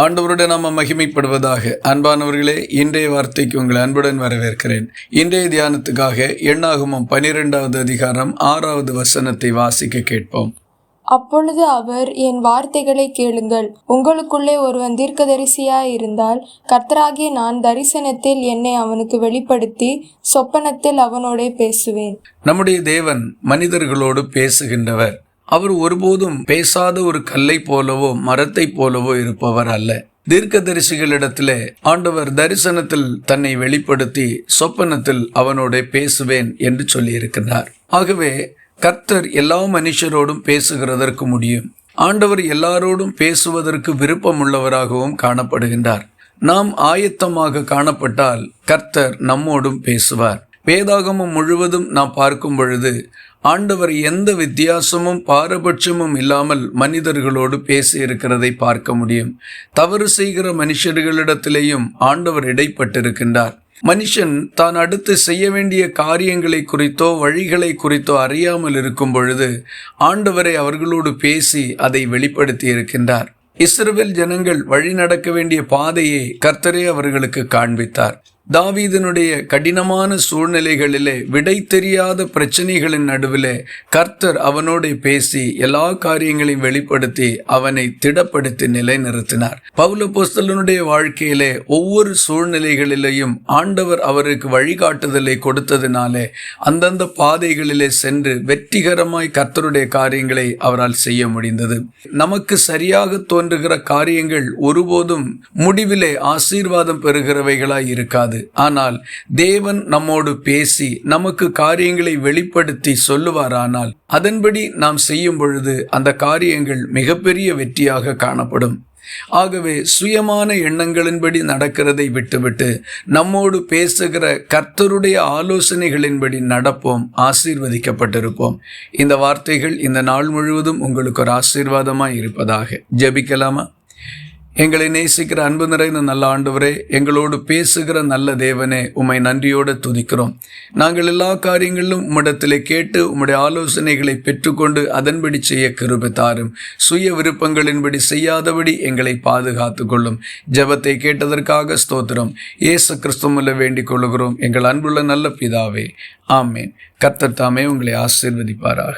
ஆண்டவருடன் நாம மகிமைப்படுவதாக. அன்பானவர்களே இன்றைய வார்த்தைக்கு உங்களை அன்புடன் வரவேற்கிறேன். இன்றைய தியானத்துக்காக எண்ணாகமம் பனிரெண்டாவது அதிகாரம் ஆறாவது வசனத்தை வாசிக்க கேட்போம். அப்பொழுது அவர் என் வார்த்தைகளை கேளுங்கள். உங்களுக்குள்ளே ஒருவன் தீர்க்கதரிசியாய் இருந்தால் கர்த்தராகிய நான் தரிசனத்தில் என்னை அவனுக்கு வெளிப்படுத்தி சொப்பனத்தில் அவனோடே பேசுவேன். நம்முடைய தேவன் மனிதர்களோடு பேசுகின்றவர். அவர் ஒருபோதும் பேசாத ஒரு கல்லை போலவோ மரத்தை போலவோ இருப்பவர் அல்ல. தீர்க்கதரிசிகளிடத்திலே ஆண்டவர் தரிசனத்தில் தன்னை வெளிப்படுத்தி சொப்பனத்தில் அவனோட பேசுவேன் என்று சொல்லியிருக்கிறார். ஆகவே கர்த்தர் எல்லா மனுஷரோடும் பேசுகிறதற்கு முடியும். ஆண்டவர் எல்லாரோடும் பேசுவதற்கு விருப்பமுள்ளவராகவும் காணப்படுகின்றார். நாம் ஆயத்தமாக காணப்பட்டால் கர்த்தர் நம்மோடும் பேசுவார். வேதாகமம் முழுவதும் நாம் பார்க்கும் பொழுது ஆண்டவர் எந்த வித்தியாசமும் பாரபட்சமும் இல்லாமல் மனிதர்களோடு பேசி இருக்கிறதை பார்க்க முடியும். தவறு செய்கிற மனுஷர்களிடத்திலேயும் ஆண்டவர் இடைப்பட்டிருக்கின்றார். மனுஷன் தான் அடுத்து செய்ய வேண்டிய காரியங்களை குறித்தோ வழிகளை குறித்தோ அறியாமல் இருக்கும் பொழுது ஆண்டவரை அவர்களோடு பேசி அதை வெளிப்படுத்தி இருக்கின்றார் இஸ்ரவேல் ஜனங்கள் வழி நடக்க வேண்டிய பாதையை கர்த்தரே அவர்களுக்கு காண்பித்தார். தாவீதனுடைய கடினமான சூழ்நிலைகளிலே விடை தெரியாத பிரச்சனைகளின் நடுவிலே கர்த்தர் அவனோட பேசி எல்லா காரியங்களையும் வெளிப்படுத்தி அவனை திடப்படுத்தி நிலைநிறுத்தினார். பௌலபோஸ்தலனுடைய வாழ்க்கையிலே ஒவ்வொரு சூழ்நிலைகளிலேயும் ஆண்டவர் அவருக்கு வழிகாட்டுதலை கொடுத்ததினாலே அந்தந்த பாதைகளிலே சென்று வெற்றிகரமாய் கர்த்தருடைய காரியங்களை அவரால் செய்ய முடிந்தது. நமக்கு சரியாக தோன்றுகிற காரியங்கள் ஒருபோதும் முடிவிலே ஆசீர்வாதம் பெறுகிறவைகளாய் இருக்காது. ஆனால் தேவன் நம்மோடு பேசி நமக்கு காரியங்களை வெளிப்படுத்தி சொல்லுவாரானால் அதன்படி நாம் செய்யும் பொழுது அந்த காரியங்கள் மிகப்பெரிய வெற்றியாக காணப்படும். ஆகவே சுயமான எண்ணங்களின்படி நடக்கிறதை விட்டுவிட்டு நம்மோடு பேசுகிற கர்த்தருடைய ஆலோசனைகளின்படி நடப்போம் ஆசீர்வதிக்கப்பட்டிருப்போம். இந்த வார்த்தைகள் இந்த நாள் முழுவதும் உங்களுக்கு ஒரு ஆசீர்வாதமாக இருப்பதாக. ஜெபிக்கலாமா? எங்களை நேசிக்கிற அன்பு நிறைந்த நல்ல ஆண்டவரே எங்களோடு பேசுகிற நல்ல தேவனே உம்மை நன்றியோடு துதிக்கிறோம். நாங்கள் எல்லா காரியங்களிலும் உம்மிடத்திலே கேட்டு உம்முடைய ஆலோசனைகளை பெற்றுக்கொண்டு அதன்படி செய்ய கிருபை தாரும். சுய விருப்பங்களின்படி செய்யாதபடி எங்களை பாதுகாத்து கொள்ளும். ஜெபத்தை கேட்டதற்காக ஸ்தோத்திரம். இயேசு கிறிஸ்துமுல்ல வேண்டிக் கொள்கிறோம் எங்கள் அன்புள்ள நல்ல பிதாவே ஆமேன். கர்த்தர் தாமே உங்களை ஆசிர்வதிப்பாராக.